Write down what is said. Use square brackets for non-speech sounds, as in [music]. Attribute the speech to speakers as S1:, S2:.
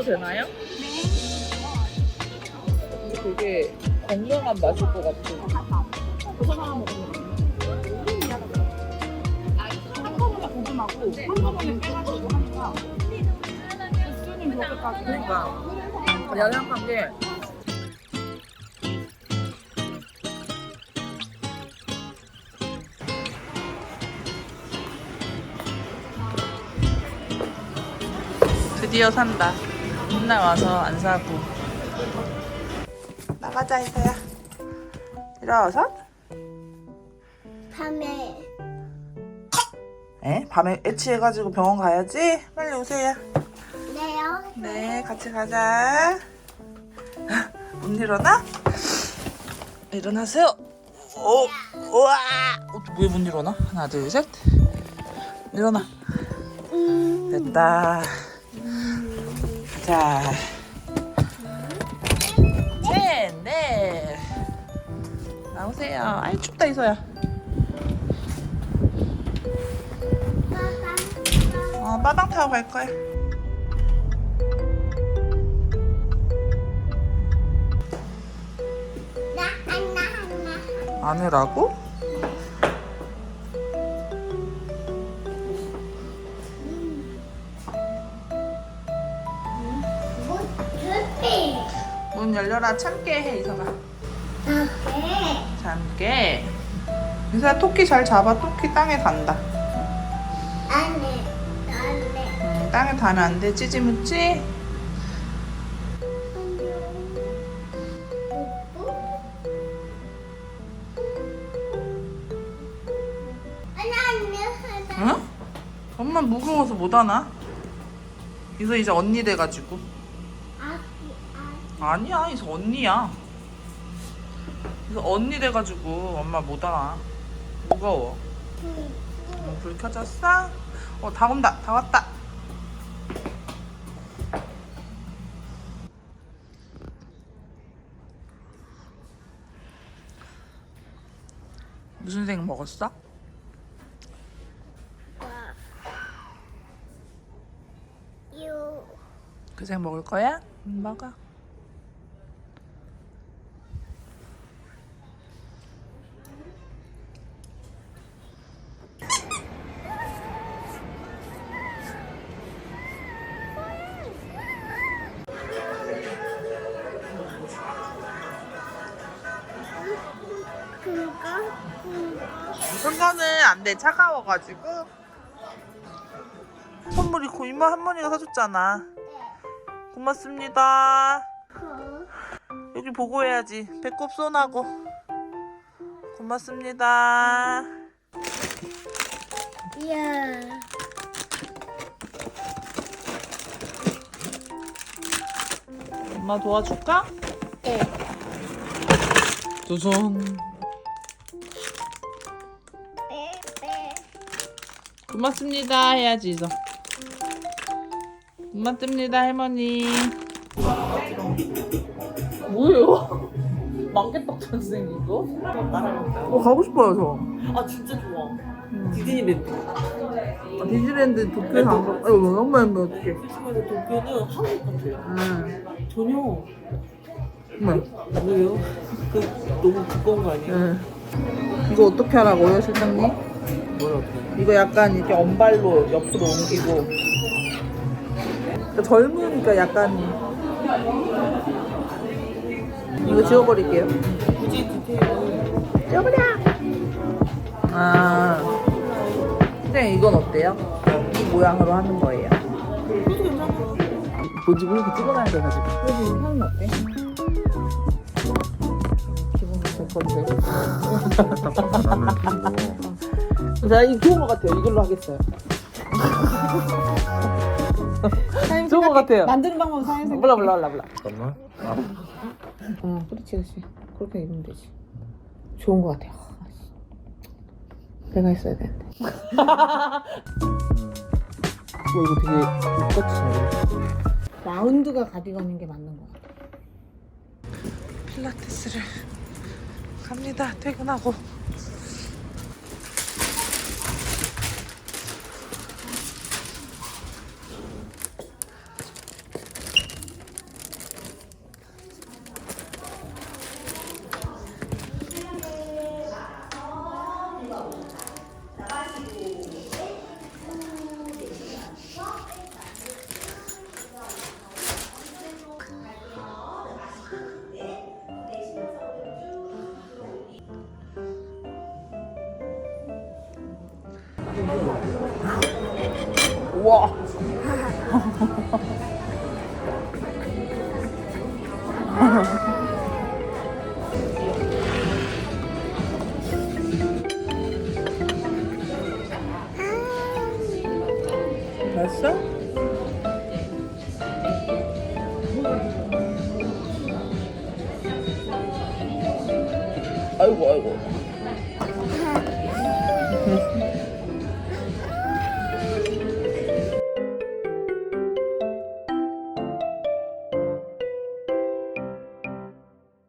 S1: 드셔도 되나요? 되게 건강한 맛일 것 같아.
S2: 한꺼번에 고구마고 한꺼번에 빼가지고 하니까 육수는 저기까지
S1: 그러니까 내가 생각한 게 드디어 산다. 맨날 와서 안 사고. 나가자 이서야. 일어서.
S3: 밤에
S1: 에? 밤에 애취해가지고 병원 가야지. 빨리 오세요.
S3: 내요.
S1: 네, 같이 가자. [laughs] 못 일어나? 일어나세요. 오, 우와. 어, 왜못 일어나? 하나, 둘, 셋. 일어나.
S3: 음,
S1: 됐다. 자. 셋, 넷. 나오세요. 아이, 춥다, 이소야. 어, 빠방 타고 갈 거야. 안 해라고? 문 열려라. 참게 해, 이소가.
S3: 나게.
S1: 참게. 이소야, 토끼 잘 잡아. 토끼 땅에 간다.
S3: 안해. 안해.
S1: 음, 땅에 닿으면 안 돼. 찌지무찌. 응? 엄마 무거워서 못 하나? 이소 이제 언니 돼가지고. 아니야, 이소 언니야. 이소 언니 돼가지고 엄마 못 하나. 무거워. 어, 불 켜졌어? 어, 다 온다. 다 왔다. 무슨 생 먹었어?
S3: 유.
S1: 그생 먹을 거야? 응, 먹어. 큰 거는 안 돼. 차가워가지고. 선물이 고 이모 할머니가 사줬잖아. 고맙습니다. 여기 보고 해야지. 배꼽 쏘나고. 고맙습니다.
S3: 야.
S1: 엄마 도와줄까?
S3: 네.
S1: 도전. 고맙습니다 해야지 이서. 고맙습니다 할머니. 뭐예요? 망개떡처럼 생긴 거? 어 가고 싶어요 저.
S4: 아 진짜 좋아. 디즈니랜드.
S1: 아, 디즈랜드 도쿄에서 안 가. 아유 엄마 엄마 어떡해.
S4: 그래서 도쿄는 한국 같아요.
S1: 응.
S4: 전혀
S1: 엄마.
S4: 왜요? 그 너무 두꺼운 거 아니에요?
S1: 응. 이거 어떻게 하라고요 실장님? 이거 약간 이렇게 언발로 옆으로 옮기고. 그러니까 젊으니까 약간 이거 지워버릴게요.
S4: 굳이 디테일은
S1: 지워버려! 아. 선생님 이건 어때요? 이 모양으로 하는 거예요. 뭔지 모르게 찍어놔야 돼가지고
S2: 그래도 향은 어때?
S1: 기분 좋던데 [laughs] 자 이거 좋은 것 같아요 이걸로 하겠어요 좋은 것 같아요
S2: 만드는 방법 사연 생각.
S1: 몰라 몰라 몰라 몰라
S5: 잠깐만. 아,
S2: 어, 그렇지, 그렇지. 그렇게 입으면 되지. 좋은 것 같아요. 아, 씨. 내가 했어야 되는데.
S1: 어, 이거 되게 똑같이 잘
S2: 라운드가 가디건인 게 맞는 것 같아.
S1: 필라테스를 갑니다. 퇴근하고. 우와. [laughs] 됐어? 아이고 아이고